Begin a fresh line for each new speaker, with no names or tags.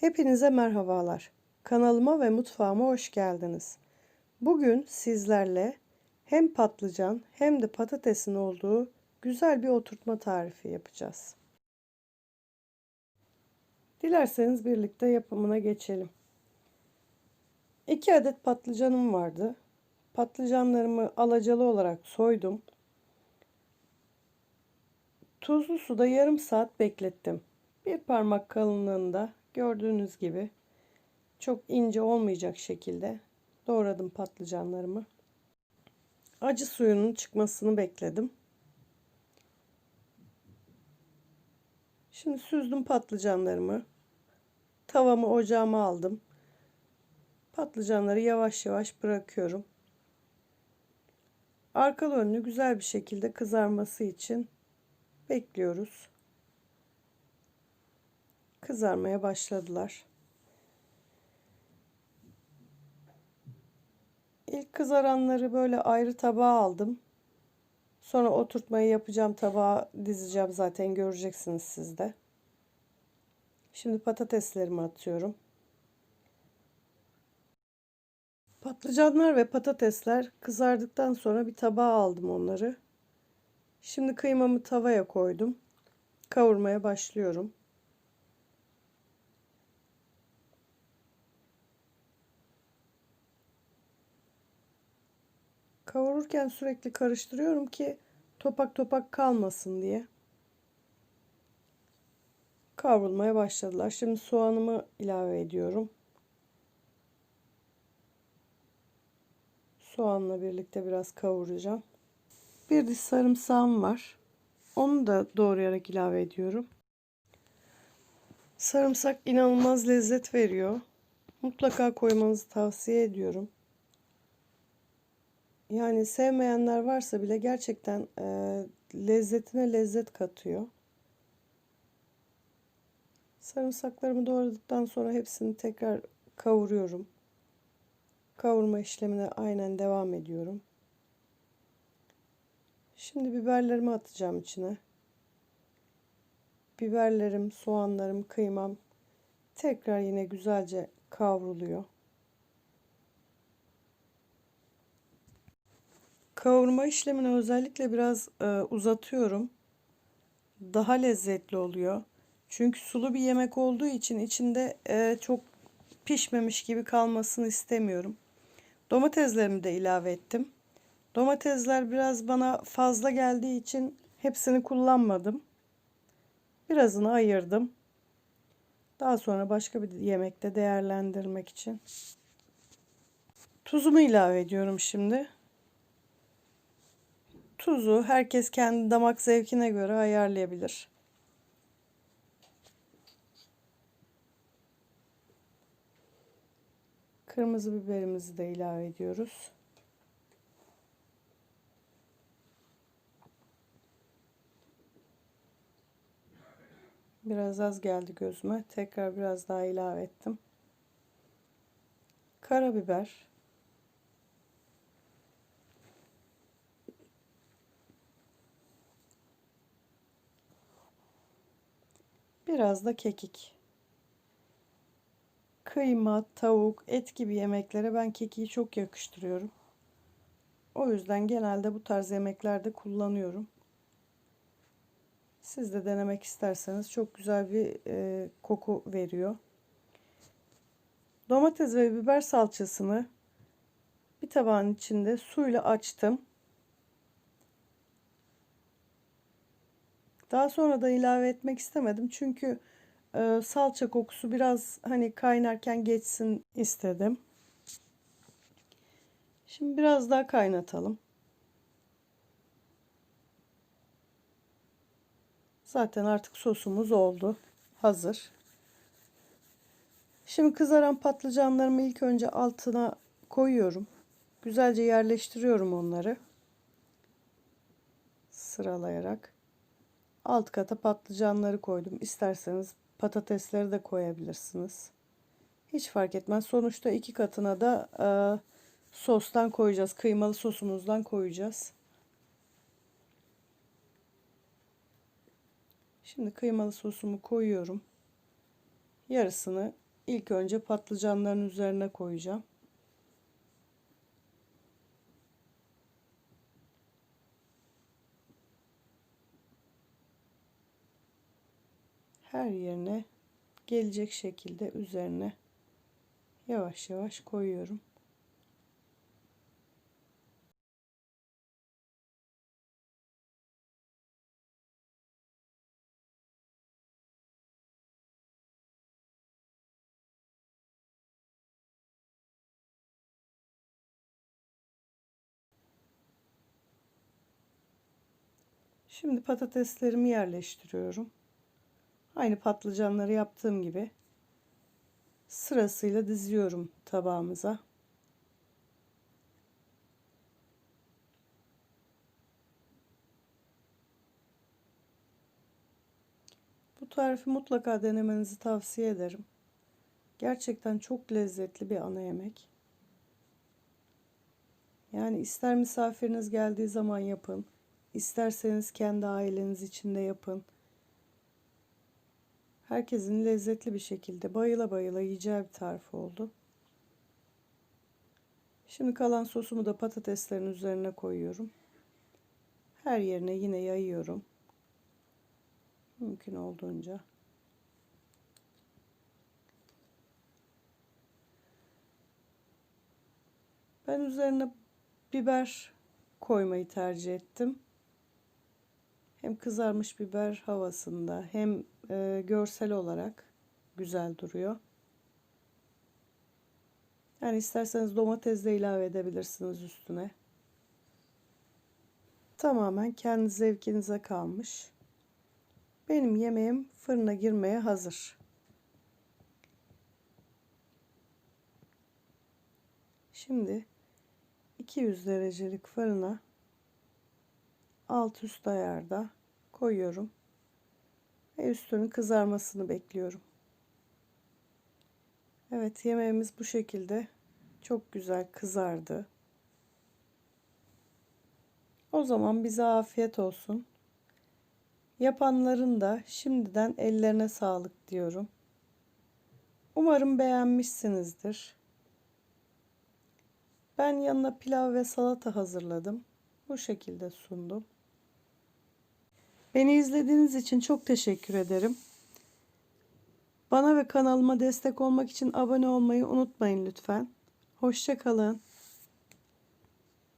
Hepinize merhabalar. Kanalıma ve mutfağıma hoş geldiniz. Bugün sizlerle hem patlıcan hem de patatesin olduğu güzel bir oturtma tarifi yapacağız. Dilerseniz birlikte yapımına geçelim. 2 adet patlıcanım vardı. Patlıcanlarımı alacalı olarak soydum. Tuzlu suda yarım saat beklettim. Bir parmak kalınlığında gördüğünüz gibi çok ince olmayacak şekilde doğradım patlıcanlarımı. Acı suyunun çıkmasını bekledim. Şimdi süzdüm patlıcanlarımı. Tavamı ocağıma aldım. Patlıcanları yavaş yavaş bırakıyorum. Arkalı önlü güzel bir şekilde kızarması için bekliyoruz. Kızarmaya başladılar. İlk kızaranları böyle ayrı tabağa aldım. Sonra oturtmayı yapacağım tabağa dizeceğim zaten göreceksiniz siz de. Şimdi patateslerimi atıyorum. Patlıcanlar ve patatesler kızardıktan sonra bir tabağa aldım onları. Şimdi kıymamı tavaya koydum. Kavurmaya başlıyorum. Kavururken sürekli karıştırıyorum ki topak topak kalmasın diye. Kavrulmaya başladılar. Şimdi soğanımı ilave ediyorum. Soğanla birlikte biraz kavuracağım. Bir diş sarımsağım var. Onu da doğrayarak ilave ediyorum. Sarımsak inanılmaz lezzet veriyor. Mutlaka koymanızı tavsiye ediyorum. Yani sevmeyenler varsa bile gerçekten e, lezzetine lezzet katıyor. Sarımsaklarımı doğradıktan sonra hepsini tekrar kavuruyorum. Kavurma işlemine aynen devam ediyorum. Şimdi biberlerimi atacağım içine. Biberlerim, soğanlarım, kıymam tekrar yine güzelce kavruluyor. Kavurma işlemini özellikle biraz e, uzatıyorum. Daha lezzetli oluyor. Çünkü sulu bir yemek olduğu için içinde e, çok pişmemiş gibi kalmasını istemiyorum. Domateslerimi de ilave ettim. Domatesler biraz bana fazla geldiği için hepsini kullanmadım. Birazını ayırdım. Daha sonra başka bir yemekte değerlendirmek için. Tuzumu ilave ediyorum şimdi. Tuzu herkes kendi damak zevkine göre ayarlayabilir. Kırmızı biberimizi de ilave ediyoruz. Biraz az geldi gözüme. Tekrar biraz daha ilave ettim. Karabiber. Biraz da kekik. Kıyma, tavuk, et gibi yemeklere ben kekiği çok yakıştırıyorum. O yüzden genelde bu tarz yemeklerde kullanıyorum. Siz de denemek isterseniz çok güzel bir e, koku veriyor. Domates ve biber salçasını bir tabağın içinde suyla açtım. Daha sonra da ilave etmek istemedim. Çünkü e, salça kokusu biraz hani kaynarken geçsin istedim. Şimdi biraz daha kaynatalım. Zaten artık sosumuz oldu. Hazır. Şimdi kızaran patlıcanlarımı ilk önce altına koyuyorum. Güzelce yerleştiriyorum onları. Sıralayarak. Alt kata patlıcanları koydum. İsterseniz patatesleri de koyabilirsiniz. Hiç fark etmez. Sonuçta iki katına da e, sostan koyacağız. Kıymalı sosumuzdan koyacağız. Şimdi kıymalı sosumu koyuyorum. Yarısını İlk önce patlıcanların üzerine koyacağım. Her yerine gelecek şekilde üzerine yavaş yavaş koyuyorum. Şimdi patateslerimi yerleştiriyorum. Aynı patlıcanları yaptığım gibi sırasıyla diziyorum tabağımıza. Bu tarifi mutlaka denemenizi tavsiye ederim. Gerçekten çok lezzetli bir ana yemek. Yani ister misafiriniz geldiği zaman yapın, isterseniz kendi aileniz içinde yapın. Herkesin lezzetli bir şekilde bayıla bayıla yiyeceği bir tarif oldu. Şimdi kalan sosumu da patateslerin üzerine koyuyorum. Her yerine yine yayıyorum. Mümkün olduğunca. Ben üzerine biber koymayı tercih ettim. Hem kızarmış biber havasında hem e, görsel olarak güzel duruyor. Yani isterseniz domates de ilave edebilirsiniz üstüne. Tamamen kendi zevkinize kalmış. Benim yemeğim fırına girmeye hazır. Şimdi 200 derecelik fırına alt üst ayarda koyuyorum. Ve üstünün kızarmasını bekliyorum. Evet yemeğimiz bu şekilde çok güzel kızardı. O zaman bize afiyet olsun. Yapanların da şimdiden ellerine sağlık diyorum. Umarım beğenmişsinizdir. Ben yanına pilav ve salata hazırladım. Bu şekilde sundum. Beni izlediğiniz için çok teşekkür ederim. Bana ve kanalıma destek olmak için abone olmayı unutmayın lütfen. Hoşçakalın.